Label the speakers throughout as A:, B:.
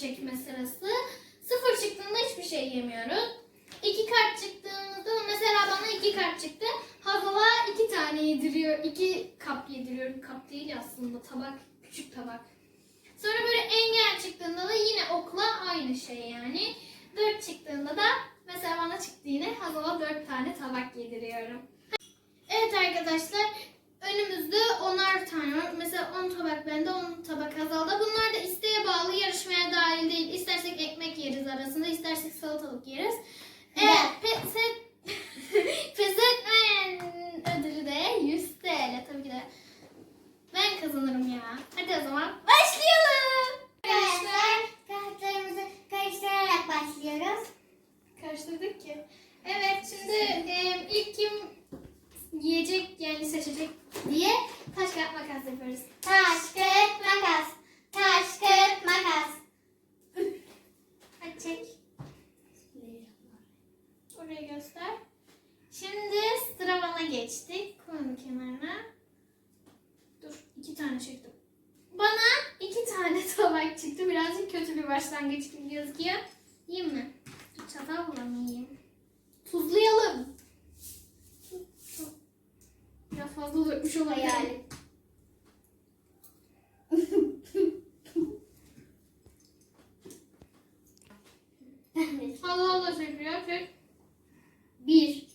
A: çekme sırası. Sıfır çıktığında hiçbir şey yemiyoruz. İki kart çıktığında mesela bana iki kart çıktı. Hazal'a iki tane yediriyor. iki kap yediriyorum. Kap değil aslında tabak. Küçük tabak. Sonra böyle engel çıktığında da yine okla aynı şey yani. Dört çıktığında da mesela bana çıktı yine Hazal'a dört tane tabak yediriyorum. Evet arkadaşlar önümüzde onar tane var. Mesela 10 tabak bende 10 tabak Hazal'da. Bunlar da isteğe bağlı yarışmaya dahil değil. İstersek ekmek yeriz arasında istersek salatalık yeriz. Eğer pes, et, pes etmeyen ödülü de 100 TL tabii ki de. Ben kazanırım ya. Hadi o zaman başlayalım.
B: Arkadaşlar kartlarımızı karıştırarak başlıyoruz.
A: Karıştırdık ki. Evet şimdi e, ilk kim yiyecek yani seçecek diye taş kağıt makas yapıyoruz.
B: Taş, kağıt, makas. Taş, kağıt, makas.
A: Hadi çek. Oraya göster. Şimdi sıra bana geçti. Koy onu kenarına. Dur iki tane çektim. Bana iki tane tabak çıktı. Birazcık kötü bir başlangıç gibi gözüküyor. Yiyeyim mi? Çatalla mı yiyeyim? Tuzlayalım. Çok Biraz fazla dökmüş olabilir.
B: Hayal.
A: Allah Allah çekiyor. Çek.
B: Bir.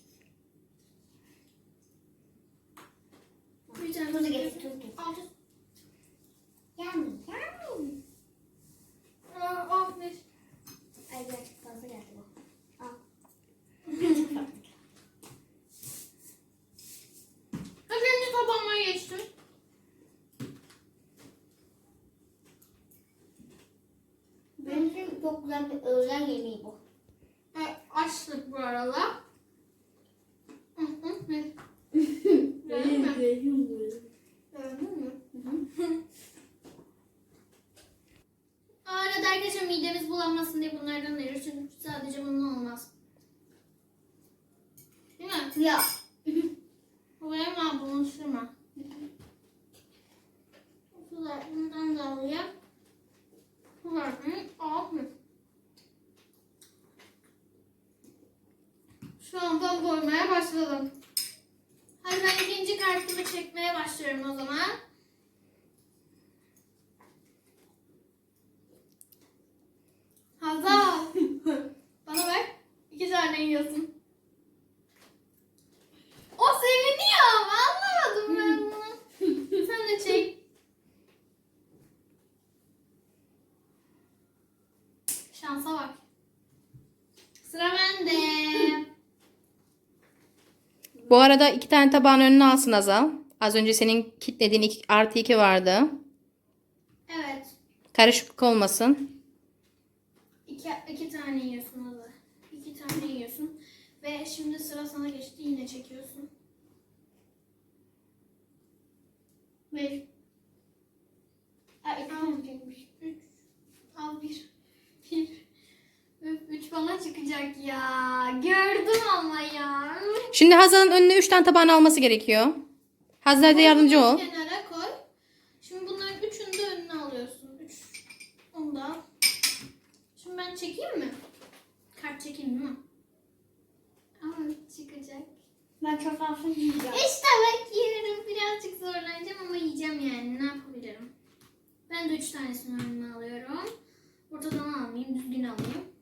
A: Bir tane
B: Tuzu
A: tuz
B: getir, tuz getir.
A: Al tuz.
B: Yummy, yummy.
A: Al, al, ver.
B: Ay birazcık fazla geldi bu. Al.
A: Önce tabağıma geçtim.
B: Benim için çok güzel bir öğlen yemeği bu.
A: Evet, açtık bu arada. Beğendin mi? Beğendin mi? Arada arkadaşlar midemiz bulanmasın diye bunlardan veriyoruz. Çünkü sadece bunun olmaz. Değil mi?
B: Ya.
A: Buraya mı buluşturma? Güzel. Bundan da alayım. Güzel. Abi. Şu an ben koymaya başladım. Hadi ben ikinci kartımı çekmeye başlıyorum o zaman. Hazal. Bana ver. İki tane yiyorsun. O seviniyor ama anlamadım ben bunu. Sen de çek. Şansa bak. Sıra bende.
C: Bu arada iki tane tabağın önüne alsın Azal. Az önce senin kitlediğin iki, artı iki vardı.
A: Evet.
C: Karışıklık olmasın.
A: İki, iki tane yiyorsun Azı. İki tane yiyorsun. Ve şimdi sıra sana geçti. Yine çekiyorsun. Bir.
B: Ay,
A: Al. Üç. Al bir. Bir. Üf, üç bana çıkacak ya. Gördüm ama ya.
C: Şimdi Hazal'ın önüne üç tane tabağını alması gerekiyor. Hazal da yardımcı ol.
A: Kenara koy. Şimdi bunların üçünü de önüne alıyorsun. Üç. Onu da al. Şimdi ben çekeyim mi? Kart çekeyim mi? Ama çıkacak.
B: Ben çok fazla yiyeceğim.
A: İşte bak yiyorum. Birazcık zorlanacağım ama yiyeceğim yani. Ne yapabilirim? Ben de üç tanesini önüne alıyorum. Ortadan almayayım. Düzgün alayım.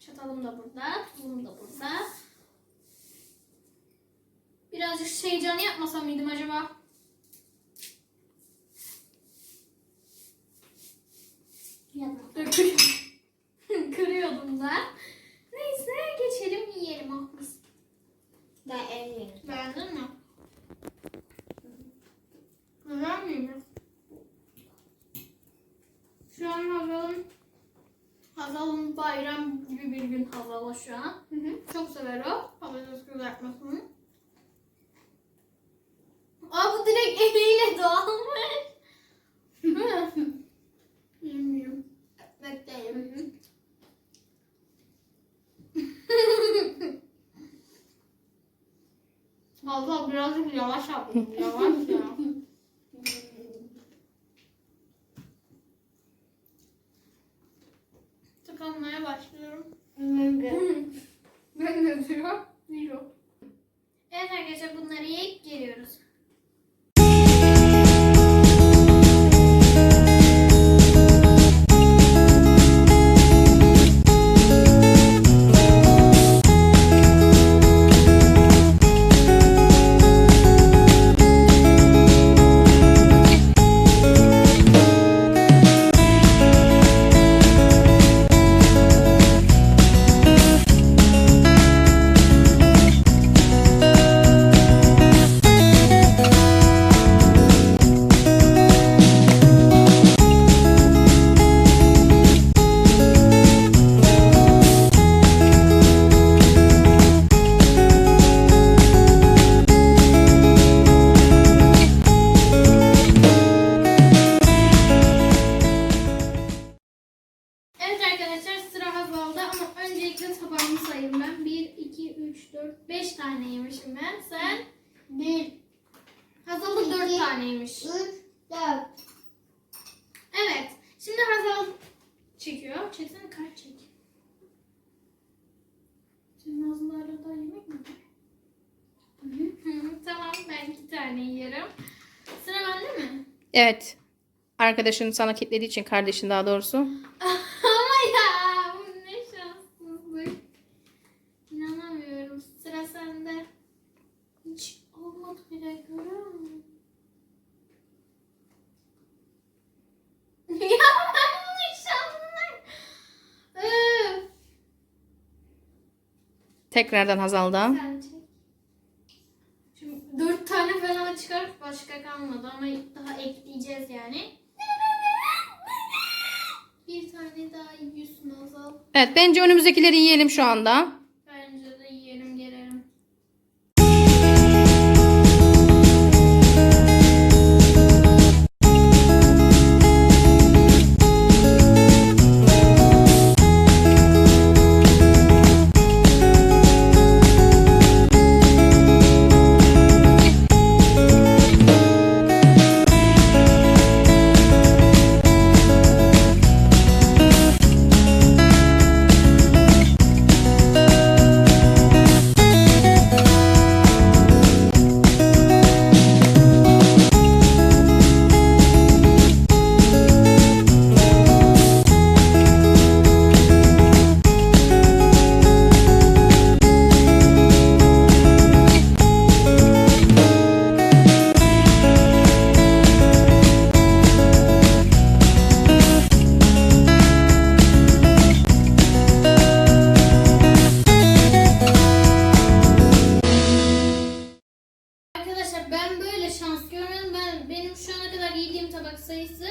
A: Çatalım da burada. Tuzum da burada. Birazcık şeycanı yapmasam mıydım acaba? Kırıyordum da. Neyse geçelim yiyelim ah biz.
B: Ben elmeyeyim.
A: Beğendin mi? Güzel miydi? Şu an Hazal'ın Hazal'ın bayram gibi bir gün Hazal'a şu an. Çok sever o. Patates kızartmasını. Aa bu direkt eliyle mi? Bilmiyorum. Bekleyelim. Abla birazcık yavaş yapın. Yavaş ya. Tıkanmaya başlıyorum. Ben de diyor. Diyor. Evet arkadaşlar bunları yiyip geliyoruz. 3, 4, 5 tane yemişim ben. Sen?
B: 1,
A: Hazal'da 4
B: İki.
A: taneymiş.
B: 3, 4.
A: Evet. Şimdi Hazal çekiyor. Çeksene kart çek. Senin ağzında arada yemek mi var? Hı hı, tamam ben iki tane yiyorum. Sıra bende mi?
C: Evet. Arkadaşın sana kilitlediği için kardeşin daha doğrusu.
A: Ama ya bu ne şanssızlık. İnanamıyorum. Sıra sende. Hiç olmadı bile görüyor musun? ya ben bunu şanslık. Öf.
C: Tekrardan Hazal'dan.
A: Sen çek. Şimdi dört tane falan çıkarıp başka kalmadı ama daha ekleyeceğiz yani. Bir tane daha yiyorsun Azal.
C: Evet bence önümüzdekileri yiyelim şu anda.
A: Ben böyle şans görmedim. Ben benim şu ana kadar yediğim tabak sayısı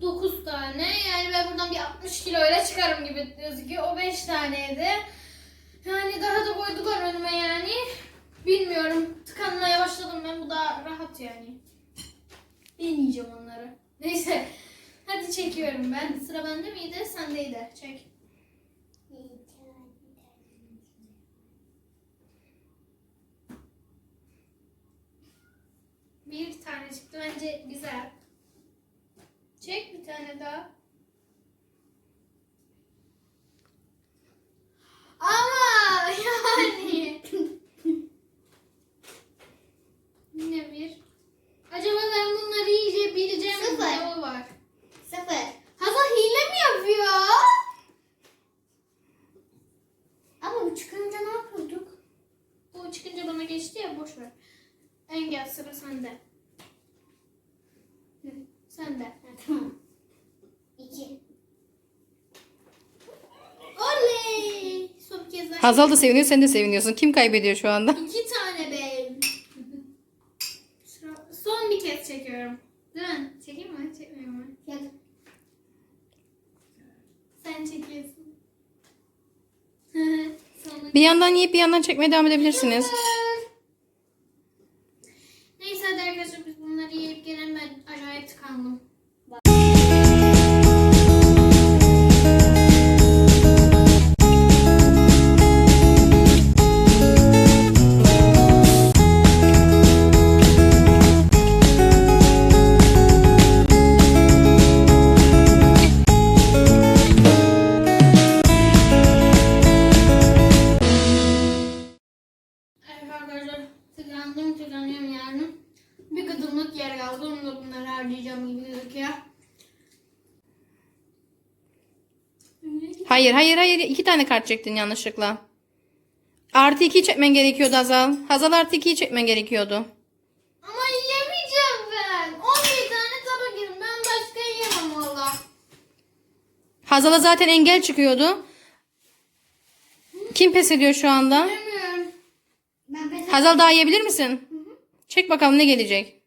A: 9 tane. Yani ben buradan bir 60 kiloyla çıkarım gibi gözüküyor. O 5 taneydi. Yani daha da koydular önüme yani. Bilmiyorum. Tıkanmaya başladım ben. Bu da rahat yani. Ben yiyeceğim onları. Neyse. Hadi çekiyorum ben. Sıra bende miydi? Sendeydi. Çek. Bir tane çıktı. Bence güzel. Çek bir tane daha. Ama yani. Yine bir. Acaba ben bunları iyice bileceğim?
B: Sıfır.
A: Sınavı var.
B: 0.
A: Hazal hile mi yapıyor?
B: Ama bu çıkınca ne yapıyorduk?
A: Bu çıkınca bana geçti ya boş ver. Engel sıra sende. Hı, Sende.
B: Ha, tamam. 2.
A: Oley! Son bir kez daha.
C: Hazal da seviniyor sen de seviniyorsun. Kim kaybediyor şu anda?
A: İki tane be. Sıra- Son bir kez çekiyorum. Değil mi? Çekeyim mi? Çekmiyorum mu?
B: Gel.
A: Sen çekiyorsun. Sonra
C: Bir yandan yiyip bir yandan çekmeye devam edebilirsiniz.
A: Neyse hadi arkadaşlar biz bunları yiyip gelen ben acayip tıkandım. Yer kaldı. Onu da bunları harcayacağım gibi gözüküyor.
C: Hayır hayır hayır iki tane kart çektin yanlışlıkla. Artı 2'yi çekmen gerekiyordu Hazal. Hazal artı 2'yi çekmen gerekiyordu.
A: Ama yiyemeyeceğim ben. 11 tane tabak yedim. Ben başka yiyemem valla.
C: Hazal'a zaten engel çıkıyordu. Kim pes ediyor şu anda?
A: Bilmiyorum.
B: Ben pes
C: Hazal daha yiyebilir misin? Çek bakalım ne gelecek.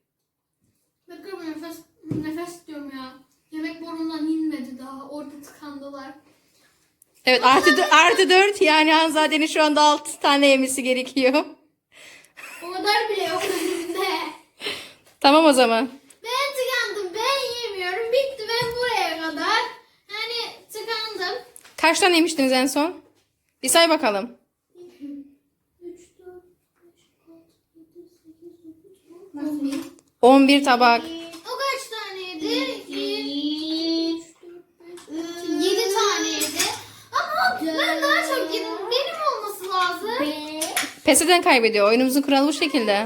A: Nefes, diyorum ya. Yemek borundan inmedi daha. Orada tıkandılar.
C: Evet artı, artı 4 yani Hanzade'nin şu anda 6 tane yemesi gerekiyor.
A: O kadar bile yok önümde.
C: Tamam o zaman.
A: Ben tıkandım. Ben yemiyorum. Bitti ben buraya kadar. Yani tıkandım.
C: Kaç tane yemiştiniz en son? Bir say bakalım.
A: 3, 4, 5, 6, 7, 8, 9,
C: 11 tabak.
A: O kaç taneydi? 2, 3, 4, 5, 7 taneydi. Ama ben daha çok yedim. Benim olması lazım.
C: Pes eden kaybediyor. Oyunumuzun kuralı bu şekilde.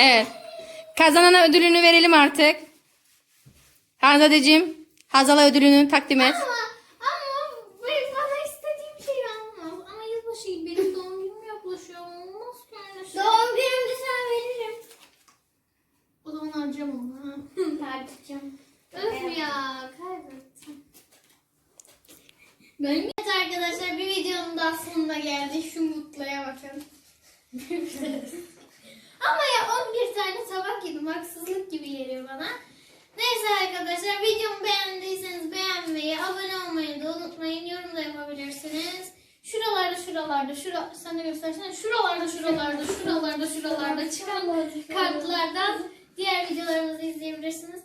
C: Evet. Kazanana ödülünü verelim artık. Hanzadeciğim, Hazal'a ödülünü takdim et.
A: Ama ama ben bana istediğim şeyi almaz. Ama yılbaşı gibi benim doğum günüm yaklaşıyor. Olmaz ki öyle şey.
B: Doğum günümde sana veririm.
A: O zaman harcayamam onu. ha.
B: Tartışacağım.
A: Öf ya kaybettim. Evet arkadaşlar bir videonun daha sonuna geldik. Şu mutluya bakın. Ama ya 11 tane tabak yedim. Haksızlık gibi geliyor bana. Neyse arkadaşlar videomu beğendiyseniz beğenmeyi, abone olmayı da unutmayın. Yorum da yapabilirsiniz. Şuralarda şuralarda şura sen de göstersene. Şuralarda şuralarda şuralarda şuralarda çıkan kartlardan diğer videolarımızı izleyebilirsiniz.